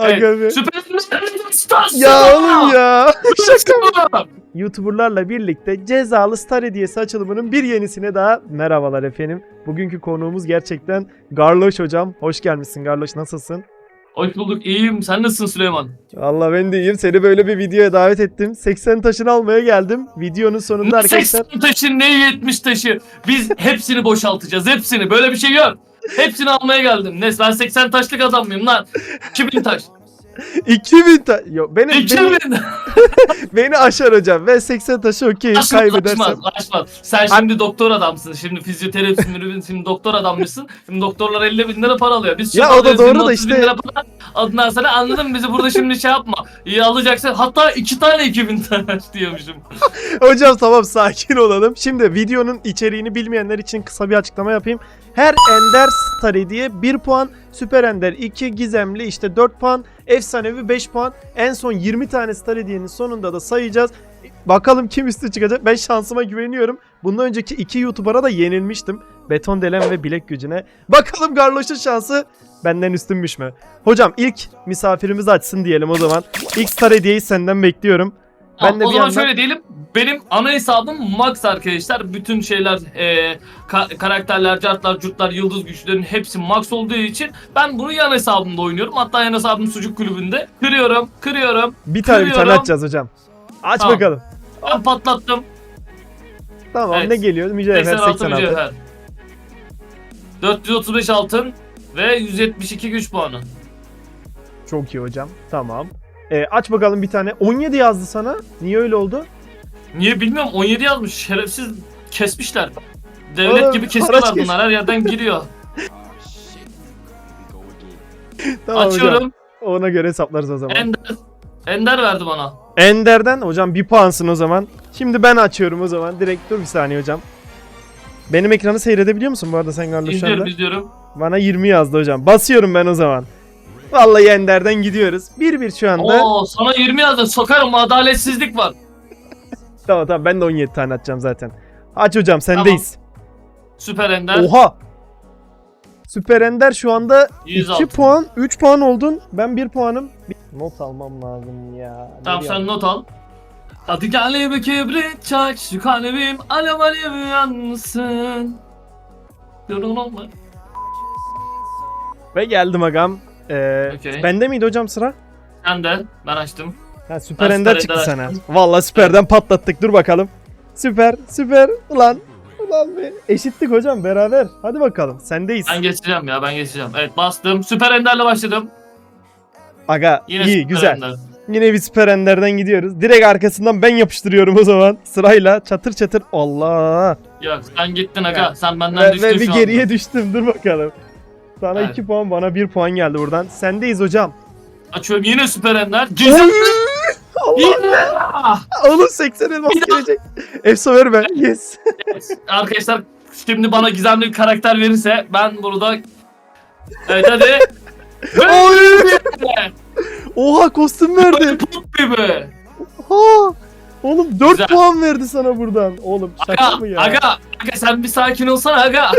Aga be. Süper. Ya oğlum ya. Şaka mı? YouTuber'larla birlikte cezalı star hediyesi açılımının bir yenisine daha merhabalar efendim. Bugünkü konuğumuz gerçekten Garloş hocam. Hoş gelmişsin Garloş nasılsın? Hoş bulduk. İyiyim. Sen nasılsın Süleyman? Valla ben de iyiyim. Seni böyle bir videoya davet ettim. 80 taşını almaya geldim. Videonun sonunda arkadaşlar 80 taşı ne 70 taşı. Biz hepsini boşaltacağız. Hepsini. Böyle bir şey yok. Hepsini almaya geldim. Ne ben 80 taşlık adam mıyım lan? 2000 taş. 2000 ta... Yok beni, beni, 2000. beni aşar hocam. Ben 80 taşı Aşmaz, kaybedersem. aşmaz, aşmaz. Sen şimdi doktor adamsın. Şimdi fizyoterapistin, şimdi doktor adammışsın. Şimdi doktorlar 50 bin lira para alıyor. Biz Ya o da doğru da 20, 30 bin işte- para. Ondan sonra anladın mı? Bizi burada şimdi şey yapma. İyi alacaksın. Hatta iki tane 2000 taş diyormuşum. Hocam tamam sakin olalım. Şimdi videonun içeriğini bilmeyenler için kısa bir açıklama yapayım. Her Ender Starry diye 1 puan, Süper Ender 2, Gizemli işte 4 puan, Efsanevi 5 puan. En son 20 tane Star Hediye'nin sonunda da sayacağız. Bakalım kim üstü çıkacak. Ben şansıma güveniyorum. Bundan önceki iki YouTuber'a da yenilmiştim. Beton Delen ve Bilek Gücüne. Bakalım Garloş'un şansı benden üstünmüş mü? Hocam ilk misafirimiz açsın diyelim o zaman. İlk Star Hediye'yi senden bekliyorum. Ben Ben de o bir zaman yandan- şöyle diyelim. Benim ana hesabım Max arkadaşlar. Bütün şeyler, e, ka- karakterler, cartlar, curtlar, yıldız güçlerin hepsi Max olduğu için ben bunu yan hesabımda oynuyorum. Hatta yan hesabım Sucuk Kulübü'nde. Kırıyorum, kırıyorum. Bir tane bir tane Kırıyorum. açacağız hocam. Aç Tamam. bakalım. Ben patlattım. Tamam Evet. ne geliyor? Mücevher 86 86. mücevher. 435 altın ve 172 güç puanı. Çok iyi hocam. Tamam. Ee, aç bakalım bir tane. 17 yazdı sana. Niye öyle oldu? Niye bilmiyorum 17 yazmış. Şerefsiz kesmişler. Devlet Oğlum, gibi haraç kesiyorlar kes- bunlar. Her yerden giriyor. Tamam hocam. Açıyorum. Ona göre hesaplarız o zaman. Ender. Ender verdi bana. Ender'den hocam bir puansın o zaman. Şimdi ben açıyorum o zaman. Direkt dur bir saniye hocam. Benim ekranı seyredebiliyor musun bu arada sen Garloş İzliyorum izliyorum. Bana 20 yazdı hocam. Basıyorum ben o zaman. Vallahi Ender'den gidiyoruz. 1-1 şu anda. Oo sana 20 yazdı. Sokarım adaletsizlik var. Tamam tamam ben de 17 tane atacağım zaten. Aç hocam sendeyiz. Süper Ender. Oha! Süper Ender şu anda 106. 2 puan, 3 puan oldun. Ben 1 puanım. Bir- Not almam lazım ya. Tamam sen not al. Hadi kalbime kibrit çak, şu kalbim alev alev yansın. Yorulun olma. Ve geldim agam. Ee, Okey. Bende miydi hocam sıra? Sen de, ben açtım. Ha, süper Ben Ender Süper çıktı Ender sana. Vallahi süperden patlattık. Dur bakalım. Süper, süper. Ulan. Ulan be. Eşittik hocam beraber. Hadi bakalım. Sendeyiz. Ben geçeceğim ya, ben geçeceğim. Evet bastım. Süper Ender'le başladım. Aga Yine iyi Süper güzel. Ender. Yine bir süper Ender'den gidiyoruz. Direkt arkasından ben yapıştırıyorum o zaman. Sırayla çatır çatır. Allah. Yok sen gittin aga. Ya. Sen benden Ve, düştün ve bir şu geriye anda. düştüm. Dur bakalım. Sana Evet. 2 puan bana 1 puan geldi buradan. Sendeyiz hocam. Açıyorum yine Süper Ender. Oy! Allah. Oğlum 80 elmas gelecek. Efsa verme. Yes. Arkadaşlar şimdi bana gizemli bir karakter verirse ben burada Evet hadi. Oy! Oha kostüm verdi. Put gibi. Ha! Oğlum 4 Güzel. puan verdi sana buradan. Oğlum şaka Aga, mı ya? aga, aga sen bir sakin olsana aga.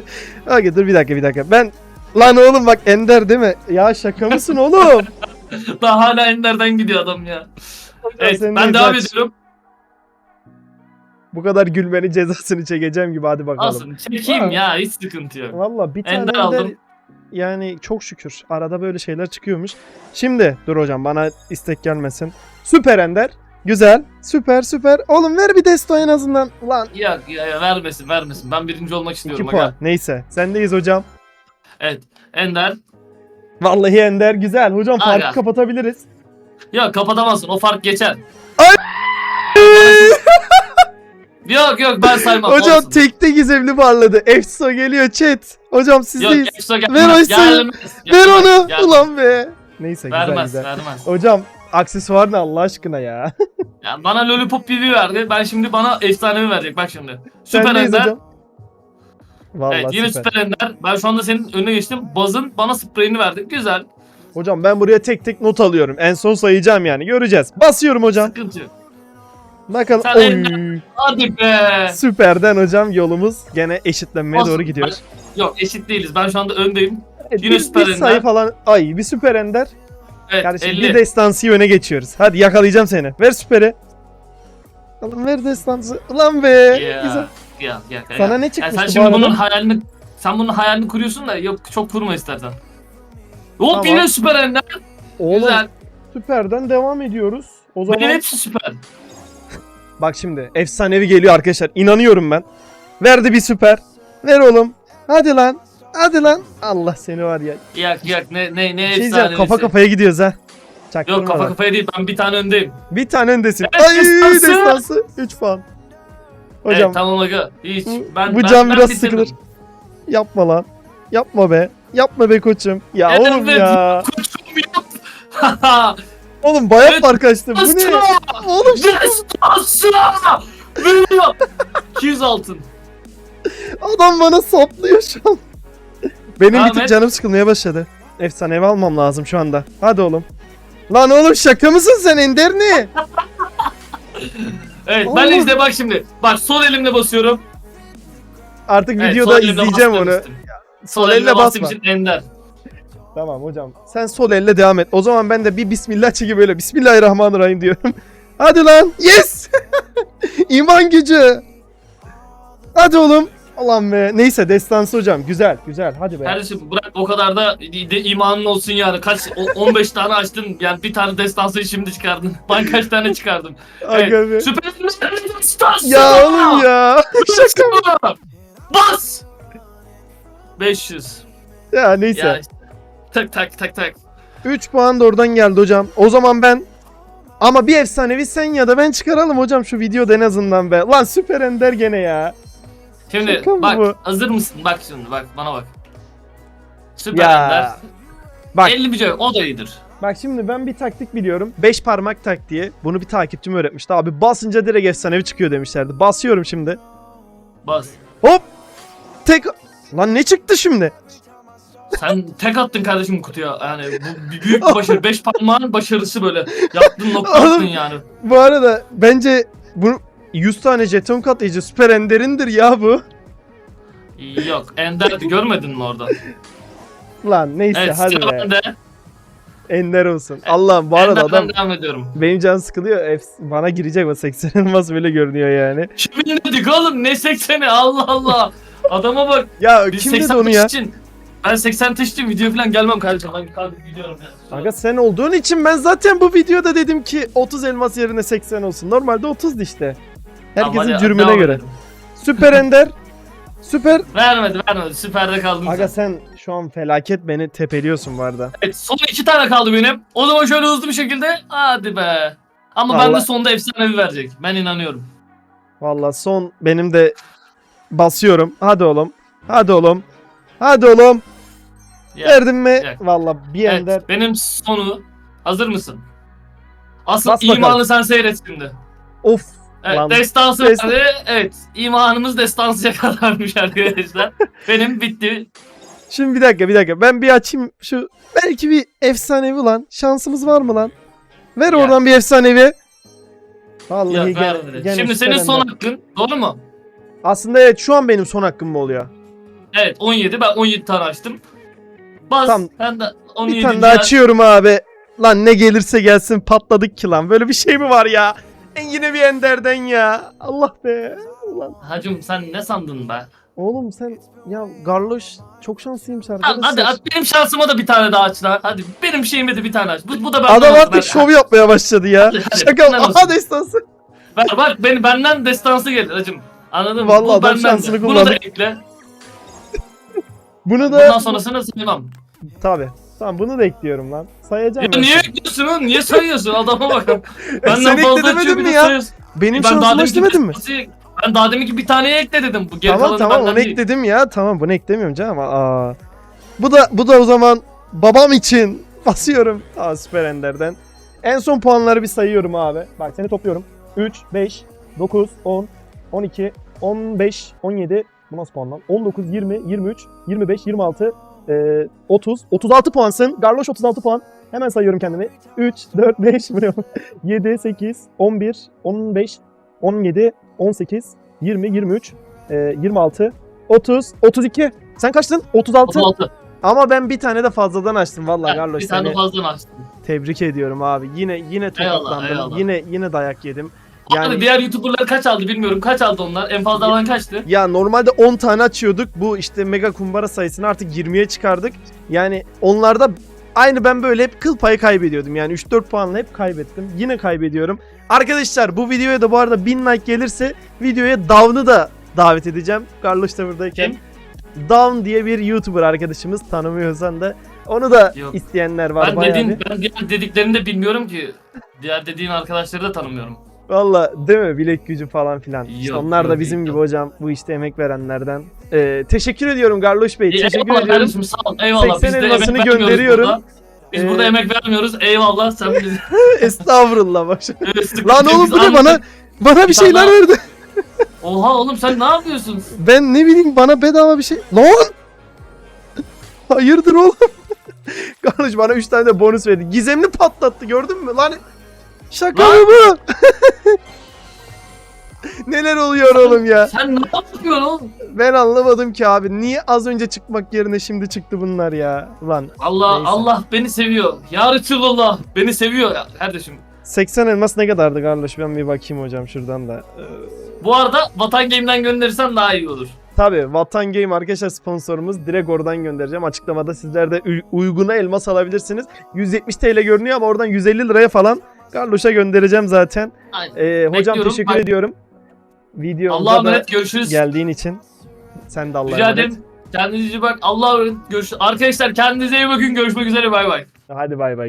Aga dur bir dakika bir dakika. Ben Lan oğlum bak Ender değil mi? Ya şaka mısın oğlum? Daha hala Ender'den gidiyor adam ya. Evet Senin ben de devam aç. ediyorum. Bu kadar gülmenin cezasını çekeceğim gibi hadi bakalım. Alsın çekeyim ya hiç sıkıntı yok. Valla bir tane Ender Ender, aldım. yani çok şükür arada böyle şeyler çıkıyormuş. Şimdi dur hocam bana istek gelmesin. Süper Ender. Güzel. Süper süper. Oğlum ver bir desto en azından. Ulan Ya, ya, ya vermesin vermesin ben birinci olmak 2 istiyorum puan. aga. Neyse. Sendeyiz hocam. Evet Ender. Vallahi Ender güzel. Hocam farkı Aga. kapatabiliriz. Ya kapatamazsın o fark geçer. Ay! Yok yok ben saymam. Hocam olsun. tekte gizemli parladı. Efso geliyor chat. Hocam Yok sizdeyiz. Efso gelmez. Ver o Efso'yu. gelmez, Ver gelmez, onu. gelmez. Ulan be. Neyse güzel Vermez güzel. vermez. Hocam aksesuar ne Allah aşkına ya. Ya bana Lollipop BB verdi. Ben şimdi bana efsanevi verecek bak şimdi. Süper Ender. Vallahi Evet yine süper. Süper Ender. Ben şu anda senin önüne geçtim. Baz'ın bana spreyini verdi. Güzel. Hocam ben buraya tek tek not alıyorum. En son sayacağım yani. Göreceğiz. Basıyorum hocam. Sıkıntı yok. Bakalım. Sen elinden- Hadi be. Süperden hocam yolumuz gene eşitlenmeye Olsun. doğru gidiyoruz. Yok eşit değiliz. Ben şu anda öndeyim. Evet, yine bir, Süper bir Ender. sayı falan. Ay bir süper ender. Evet, Kardeşim 50. bir destansı öne geçiyoruz. Hadi yakalayacağım seni. Ver süperi. Oğlum ver destansı. Ulan be. Ya, Güzel. Ya, ya, ya. Sana ne çıkmıştı sen bu şimdi arada? bunun hayalini sen bunun hayalini kuruyorsun da yok çok kurma istersen. Hop Tamam. yine süper ender. Oğlum Güzel. süperden devam ediyoruz. O zaman Benim hepsi süper. bak şimdi efsanevi geliyor arkadaşlar. İnanıyorum ben. Verdi bir süper. Ver oğlum. Hadi lan. Hadi lan. Allah seni var ya. Yak yak ne ne ne Bir şey diyeceğim, efsanevisi. kafa kafaya gidiyoruz ha. Çaktırma Yok kafa bak. kafaya değil ben bir tane öndeyim. Bir tane öndesin. Evet, Ay destansı. destansı. 3 puan. Hocam Evet tamam aga. Hiç. Ben, bu ben, can ben biraz bitirdim. sıkılır. yapma lan. Yapma be. Yapma be koçum. Ya Evet, oğlum ya. Koçum yap. Oğlum bayağı Evet, fark açtım. Bu ne? Oğlum Destansı! Veriyor. 200 altın. adam bana saplıyor şu an. Benim Tamam, bir tık canım sıkılmaya başladı. Efsanevi almam lazım şu anda. Hadi oğlum. Lan oğlum şaka mısın sen Ender ne? Evet Oğlum. ben izle bak şimdi. Bak sol elimle basıyorum. Artık Evet, videoda sol elimle izleyeceğim bastım onu. işte. Sol elimle elle bastığım basma. için ender. Tamam hocam. Sen sol elle devam et. O zaman ben de bir bismillah çekip böyle bismillahirrahmanirrahim diyorum. Hadi lan. Yes. İman gücü. Hadi oğlum. Ulan be. Neyse destansı hocam. Güzel güzel. Hadi be. Kardeşim bırak o kadar da de imanın olsun yani. Kaç o- 15 tane açtın. Yani bir tane destansı şimdi çıkardın. Ben kaç tane çıkardım. Evet. Süper destansı. Ya oğlum ya. Şaka. Şaka. Bas. 500. Ya neyse. Ya tak tak tak tak. 3 puan da oradan geldi hocam. O zaman ben ama bir efsanevi sen ya da ben çıkaralım hocam şu videoda en azından be. Lan süper ender gene ya. Şimdi Şaka bak bu? hazır mısın? Bak şimdi bak bana bak. Süper Ya. Ender. Bak 50 bir şey o da iyidir. bak şimdi ben bir taktik biliyorum. 5 parmak taktiği. Bunu bir takipçim öğretmişti. Abi basınca direkt efsanevi çıkıyor demişlerdi. Basıyorum şimdi. Bas. Hop. Tek Lan ne çıktı şimdi? Sen tek attın kardeşim kutuya. Yani bu bir büyük bir başarı. 5 parmağın başarısı böyle. Yaptın nokta Oğlum. attın yani. Bu arada bence bu 100 tane jeton katlayıcı süper enderindir ya bu. Yok Ender'di görmedin mi orada? Lan neyse Evet hadi be. bende. Ender olsun. Allah'ım bu arada adam devam ediyorum. benim can sıkılıyor. Bana girecek o 80 elmas böyle görünüyor yani. Kimin dedik oğlum ne 80'i Allah Allah. Adama bak. Ya Biz kim dedi 80 onu ya? için. Ben 80 taş için video falan gelmem kardeşim. Ben kalkıp gidiyorum ya. Aga sen olduğun için ben zaten bu videoda dedim ki 30 elmas yerine 80 olsun. Normalde 30'du işte. Herkesin hadi, cürmüne devam göre. edelim. Süper Ender. Süper. Vermedi vermedi. Süperde kaldım. Aga sen. şu an felaket beni tepeliyorsun bu arada. Evet son iki tane kaldı benim. O zaman şöyle hızlı bir şekilde. Hadi be. Ama ben de Vallahi- sonda efsanevi verecek. Ben inanıyorum. Valla son benim de basıyorum. Hadi oğlum. Hadi oğlum. Hadi oğlum. Ya, Verdin mi? ya. Valla bir Evet, Ender. benim sonu. Hazır mısın? Asıl Bas bakalım. imanı sen seyret şimdi. Of. Evet, Lan. destansı Destan- verdi. Evet, imanımız destansıya kadarmış arkadaşlar. benim bitti. Şimdi bir dakika bir dakika. Ben bir açayım şu. Belki bir efsanevi lan. Şansımız var mı lan? Ver Ya. oradan bir efsanevi. Ya, Vallahi gene, vermedi. gene Şimdi süper senin son Ender. hakkın. Doğru mu? Aslında evet şu an benim son hakkım mı oluyor? Evet 17. Ben 17 tane açtım. Bas. Tamam. Ben de 17. Bir tane daha açıyorum abi. Lan ne gelirse gelsin patladık ki lan. Böyle bir şey mi var ya? En yine bir Ender'den ya. Allah be. Ulan. Hacım sen ne sandın be? Oğlum sen ya Garloş çok şanslıymış Hadi, arkadaşlar. hadi, hadi benim şansıma da bir tane daha aç lan. Hadi benim şeyime de bir tane aç. Bu, bu da benden Adam olsun. artık Ben- şov yapmaya başladı ya. Hadi, hadi, Şaka. benden olsun. Aha destansı. Ver, bak beni benden destansı gelir hacım. Anladın mı? Vallahi Bu adam benden de. şansını Bunu da kullandı. ekle. Bunu da Bundan sonrasını saymam. Tabi. Tamam bunu da ekliyorum lan. Sayacağım. Ya ben niye sana. ekliyorsun oğlum? Niye sayıyorsun? Adama bak. E, Benden sen ekle fazla demedin mi ya? sayıyorsun. Benim Ben daha şansım demin aç demedin mi? Ben daha demin ki bir taneye ekle dedim. Bu geri Tamam tamam onu değil. ekledim ya. Tamam bunu eklemiyorum canım. Aa. Bu da bu da o zaman babam için basıyorum. Aa Süper Ender'den. En son puanları bir sayıyorum abi. Bak seni topluyorum. 3, 5, 9, 10, 12, 15, 17, bu nasıl puan lan? 19, 20, 23, 25, 26, e, 30, 36 puansın. Garloş 36 puan. Hemen sayıyorum kendimi. 3, 4, 5, bu ne oğlum? 7, 8, 11, 15, 17, 18, 20, 23, e, 26, 30, 32. Sen kaçtın? 36. 36. Ama ben bir tane de fazladan açtım vallahi Ha, Carlos bir tane seni fazla açtım. tebrik ediyorum abi. Yine yine tokatlandım. eyvallah. Yine yine dayak yedim. Yani... Yani diğer YouTuber'lar kaç aldı bilmiyorum. Kaç aldı onlar? En fazla alan kaçtı? ya normalde 10 tane açıyorduk. Bu işte mega kumbara sayısını artık 20'ye çıkardık. Yani onlarda aynı ben böyle hep kıl payı kaybediyordum. Yani 3-4 puanla hep kaybettim. Yine kaybediyorum. Arkadaşlar bu videoya da bu arada 1000 like gelirse videoya Down'ı da davet edeceğim. Carlos da buradayken. Kim? Down diye bir YouTuber arkadaşımız tanımıyorsan da onu da Yok. isteyenler var Ben bayağı dediğin, bir. ben diğer dediklerini de bilmiyorum ki. Diğer dediğin arkadaşları da tanımıyorum. Valla değil mi bilek gücü falan filan. İşte Yok, onlar da yok, bizim yok. gibi hocam bu işte emek verenlerden. Ee, teşekkür ediyorum Garloş Bey. Teşekkür eyvallah ediyorum. kardeşim sağ ol. Eyvallah. 80 Biz de elmasını emek vermiyoruz gönderiyorum. Burada. Biz Ee, burada emek vermiyoruz. Eyvallah. Sen bizi Estağfurullah bak. Sıkıntı Lan yok. oğlum Biz bu ne anladık. bana bana bir şeyler Sana- verdi. Oha oğlum sen ne yapıyorsun? Ben ne bileyim bana bedava bir şey. Lan! Hayırdır oğlum? Garloş bana 3 tane de bonus verdi. Gizemli patlattı gördün mü? Lan şaka Lan! mı bu? Neler oluyor oğlum ya? Sen ne yapıyorsun oğlum? Ben anlamadım ki abi. Niye az önce çıkmak yerine şimdi çıktı bunlar ya? Lan Allah Neyse. Allah beni seviyor. Ya Resulullah beni seviyor ya kardeşim. 80 elmas ne kadardı Garloş? Ben bir bakayım hocam şuradan da. Ee, Bu arada Vatan Game'den gönderirsen daha iyi olur. Tabii Vatan Game arkadaşlar sponsorumuz. Direkt oradan göndereceğim. Açıklamada sizler de uyguna elmas alabilirsiniz. 170 TL görünüyor ama oradan 150 liraya falan Garloş'a göndereceğim zaten. Aynen. Ee, hocam Bekliyorum. teşekkür Bak- ediyorum. Videomuza Allah'a emanet görüşürüz. geldiğin için. Sen de Allah'a Rica emanet. ederim. Kendinize iyi bak. Allah'a emanet görüşürüz. Arkadaşlar kendinize iyi bakın. Görüşmek üzere. Bay bay. Hadi bay bay.